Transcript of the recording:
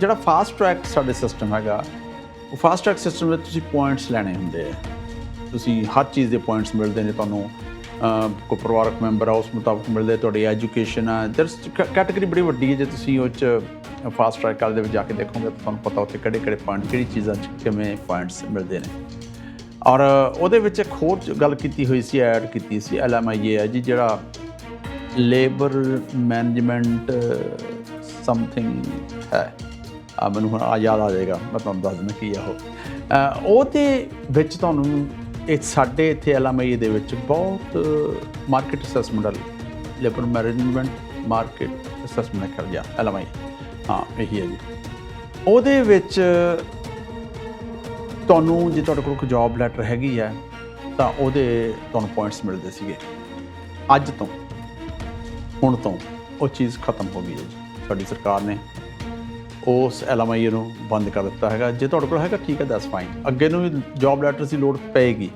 ਜਿਹੜਾ fast track ਸਾਡੇ system ਹੈਗਾ ਉਹ ਫਾਸਟ ਟਰੈਕ ਸਿਸਟਮ ਵਿੱਚ ਤੁਸੀਂ ਪੁਆਇੰਟਸ ਲੈਣੇ ਹੁੰਦੇ ਆ। ਤੁਸੀਂ ਹਰ ਚੀਜ਼ ਦੇ ਪੁਆਇੰਟਸ ਮਿਲਦੇ ਨੇ ਤੁਹਾਨੂੰ ਅਹ, ਕੋਈ ਪਰਿਵਾਰਕ ਮੈਂਬਰ ਆ ਉਸ ਮੁਤਾਬਕ ਮਿਲਦੇ ਤੁਹਾਡੀ ਐਜੂਕੇਸ਼ਨ ਆ। ਦਰਸ ਕੈਟਾਗਰੀ ਬੜੀ ਵੱਡੀ ਹੈ ਜੇ ਤੁਸੀਂ ਉਹ ਚ ਫਾਸਟ ਟਰੈਕ ਵਾਲੇ ਦੇ ਵਿੱਚ ਜਾ ਕੇ ਦੇਖੋਗੇ ਤਾਂ ਤੁਹਾਨੂੰ ਪਤਾ ਉੱਥੇ ਕਿਹੜੇ ਕਿਹੜੇ ਪੁਆਇੰਟ ਕਿਹੜੀ ਚੀਜ਼ਾਂ 'ਚ ਕਿਵੇਂ ਪੁਆਇੰਟਸ ਮਿਲਦੇ ਨੇ। ਔਰ ਉਹਦੇ ਵਿੱਚ ਇੱਕ ਹੋਰ ਗੱਲ ਕੀਤੀ ਹੋਈ ਸੀ ਐਡ ਕੀਤੀ ਸੀ ਐਲਐਮਆਈ ਹੈ ਜੀ ਜਿਹੜਾ ਲੇਬਰ ਮੈਨੇਜਮੈਂਟ ਸਮਥਿੰਗ ਹੈ। ਆ, ਮੈਨੂੰ ਹੁਣ ਆ ਯਾਦ ਆ ਜਾਏਗਾ, ਮੈਂ ਤੁਹਾਨੂੰ ਦੱਸ ਦਿੰਦਾ ਕੀ ਆ ਉਹ। ਅਹ ਉਹਦੇ ਵਿੱਚ ਤੁਹਾਨੂੰ ਇਹ ਸਾਡੇ ਇੱਥੇ ਐਲਐਮਆਈ ਦੇ ਵਿੱਚ ਬਹੁਤ ਮਾਰਕੀਟ ਅਸੈਸਮੈਂਟ ਵਾਲੀ ਲੇਬਰ ਮੈਨੇਜਮੈਂਟ ਮਾਰਕੀਟ ਅਸੈਸਮੈਂਟ ਕਰ ਗਿਆ ਐਲਐਮਆਈ ਹਾਂ, ਇਹੀ ਹੈ ਜੀ। ਉਹਦੇ ਵਿੱਚ ਤੁਹਾਨੂੰ ਜੇ ਤੁਹਾਡੇ ਕੋਲ ਕੋਈ ਜੌਬ ਲੈਟਰ ਹੈਗੀ ਹੈ ਤਾਂ ਉਹਦੇ ਤੁਹਾਨੂੰ ਪੁਆਇੰਟਸ ਮਿਲਦੇ ਸੀਗੇ। ਅੱਜ ਤੋਂ, ਹੁਣ ਤੋਂ, ਉਹ ਚੀਜ਼ ਖਤਮ ਹੋ ਗਈ ਹੈ ਜੀ। ਸਾਡੀ ਸਰਕਾਰ ਨੇ ਉਸ ਐਲਐਮਆਈ ਨੂੰ ਬੰਦ ਕਰ ਦਿੱਤਾ ਹੈਗਾ। ਜੇ ਤੁਹਾਡੇ ਕੋਲ ਹੈਗਾ, ਠੀਕ ਹੈ ਦੈਟਸ ਫਾਈਨ ਅੱਗੇ ਨੂੰ ਵੀ ਜੌਬ ਲੈਟਰ ਦੀ ਲੋੜ ਪਏਗੀ।